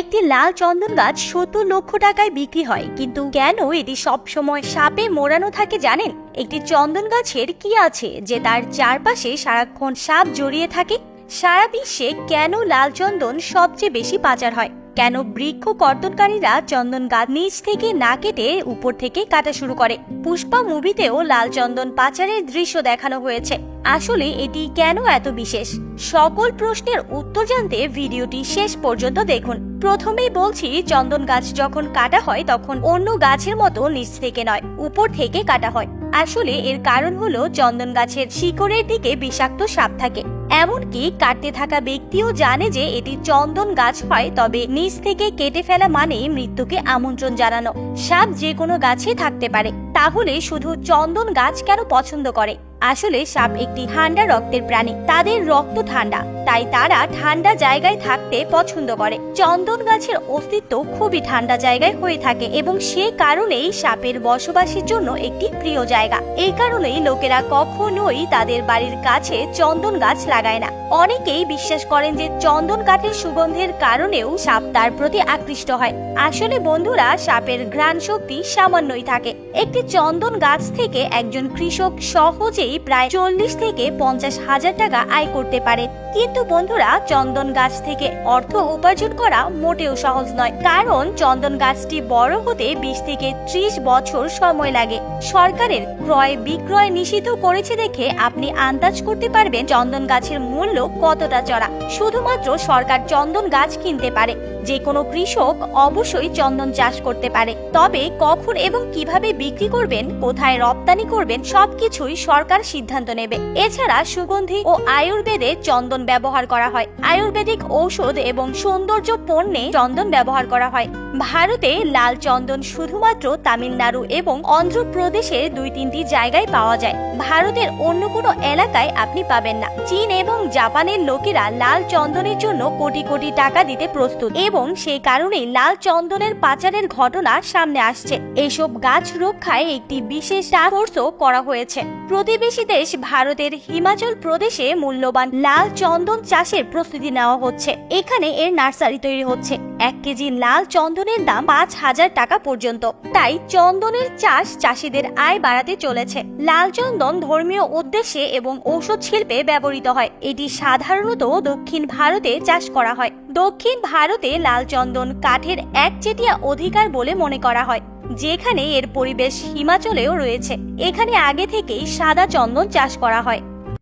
একটি লাল চন্দন গাছ সত্তর লক্ষ টাকায় বিক্রি হয়, কিন্তু কেন এটি সব সময় সাপে মোড়ানো থাকে জানেন? একটি চন্দন গাছের কি আছে যে তার চারপাশে সারাক্ষণ সাপ জড়িয়ে থাকে? সারা বিশ্বে কেন লাল চন্দন সবচেয়ে বেশি পাচার হয়? কেন বৃক্ষ কর্তনকারীরা চন্দন গাছ নিচ থেকে না কেটে উপর থেকে কাটা শুরু করে। পুষ্পা মুভিতেও লাল চন্দন পাচারের দৃশ্য দেখানো হয়েছে। আসলে এটি কেন এত বিশেষ? সকল প্রশ্নের উত্তর জানতে ভিডিওটি শেষ পর্যন্ত দেখুন। প্রথমেই বলছি, চন্দন গাছ যখন কাটা হয় তখন অন্য গাছের মতো নিচ থেকে নয়, উপর থেকে কাটা হয়। আসলে এর কারণ হলো চন্দন গাছের শিকড়ের দিকে বিষাক্ত সাপ থাকে। এমনকি কাটতে থাকা ব্যক্তিও জানে যে এটি চন্দন গাছ হয়, তবে নিচ থেকে কেটে ফেলা মানে মৃত্যুকে আমন্ত্রণ জানানো। সাপ যে কোনো গাছে থাকতে পারে, তাহলে শুধু চন্দন গাছ কেন পছন্দ করে? আসলে সাপ একটি ঠান্ডা রক্তের প্রাণী, তাদের রক্ত ঠান্ডা। তাই তারা ঠান্ডা জায়গায় থাকতে পছন্দ করে। চন্দন গাছের অস্তিত্ব খুবই ঠান্ডা জায়গায় হয়ে থাকে এবং সে কারণেই সাপের বসবাসের জন্য একটি প্রিয় জায়গা। এই কারণেই লোকেরা কখনোই তাদের বাড়ির কাছে চন্দন গাছ লাগায় না। অনেকেই বিশ্বাস করেন যে চন্দন কাঠের সুগন্ধের কারণেও সাপ তার প্রতি আকৃষ্ট হয়। আসলে বন্ধুরা, সাপের ঘ্রাণ শক্তি সামান্যই থাকে। একটি চন্দন গাছ থেকে একজন কৃষক সহজেই প্রায় চল্লিশ থেকে পঞ্চাশ হাজার টাকা আয় করতে পারে। কিন্তু বন্ধুরা, চন্দন গাছ থেকে অর্থ উপার্জন করা মোটেও সহজ নয়। কারণ চন্দন গাছটি বড় হতে বিশ থেকে ত্রিশ বছর সময় লাগে। সরকারের ক্রয় বিক্রয় নিষিদ্ধ করেছে দেখে আপনি আন্দাজ করতে পারবেন চন্দন গাছের মূল্য কতটা চড়া। শুধুমাত্র সরকার চন্দন গাছ কিনতে পারে। যে কোনো কৃষক অবশ্যই চন্দন চাষ করতে পারে। তবে কখন এবং কীভাবে বিক্রি করবেন, কোথায় রপ্তানি করবেন, সবকিছুই সরকার সিদ্ধান্ত নেবে। এছাড়া সুগন্ধি ও আয়ুর্বেদে চন্দন ব্যবহার করা হয়। আয়ুর্বেদিক ঔষধ এবং সৌন্দর্য পণ্যে চন্দন ব্যবহার করা হয়। ভারতে লাল চন্দন শুধুমাত্র তামিলনাড়ু এবং অন্ধ্রপ্রদেশে দুই তিনটি জায়গায় পাওয়া যায়। ভারতের অন্য কোনো এলাকায় আপনি পাবেন না। চীন এবং জাপানের লোকেরা লাল চন্দনের জন্য কোটি কোটি টাকা দিতে প্রস্তুত এবং সেই কারণেই লাল চন্দনের পাচারের ঘটনা সামনে আসছে। এসব গাছ রক্ষায় একটি বিশেষ টাস্কফোর্সও করা হয়েছে। প্রতিবেশী দেশ ভারতের হিমাচল প্রদেশে মূল্যবান লাল চন্দন চাষের প্রস্তুতি নেওয়া হচ্ছে। এখানে এর নার্সারি তৈরি হচ্ছে। এক কেজি লাল চন্দনের দাম পাঁচ হাজার টাকা পর্যন্ত। তাই চন্দনের চাষ চাষিদের আয় বাড়াতে চলেছে। লাল চন্দন ধর্মীয় উদ্দেশ্যে এবং ঔষধ শিল্পে ব্যবহৃত হয়। এটি সাধারণত দক্ষিণ ভারতে চাষ করা হয়। দক্ষিণ ভারতে লাল চন্দন কাঠের একচেটিয়া অধিকার বলে মনে করা হয়। যেখানে এর পরিবেশ হিমাচলেও রয়েছে। এখানে আগে থেকেই সাদা চন্দন চাষ করা হয়।